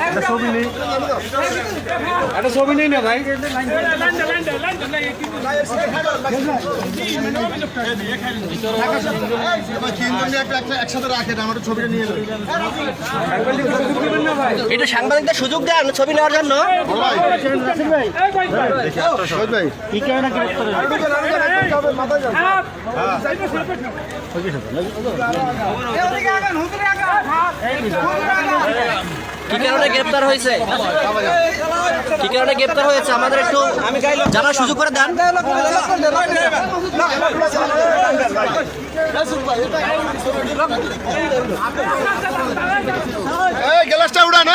একটা ছবি নেই একটা ছবি নেই না ভাই একসাথে রাখেন আমার ছবিটা নিয়ে যাবেন সাংবাদিকদের সুযোগ দেন ছবি নেওয়ার জন্য। কি কারণে গ্রেফতার কি কারণে গ্রেপ্তার হয়েছে? কি কারণে গ্রেপ্তার হয়েছে? আমাদের একটু জানার সুযোগ করে দেন। এই গ্লাসটা উড়ান।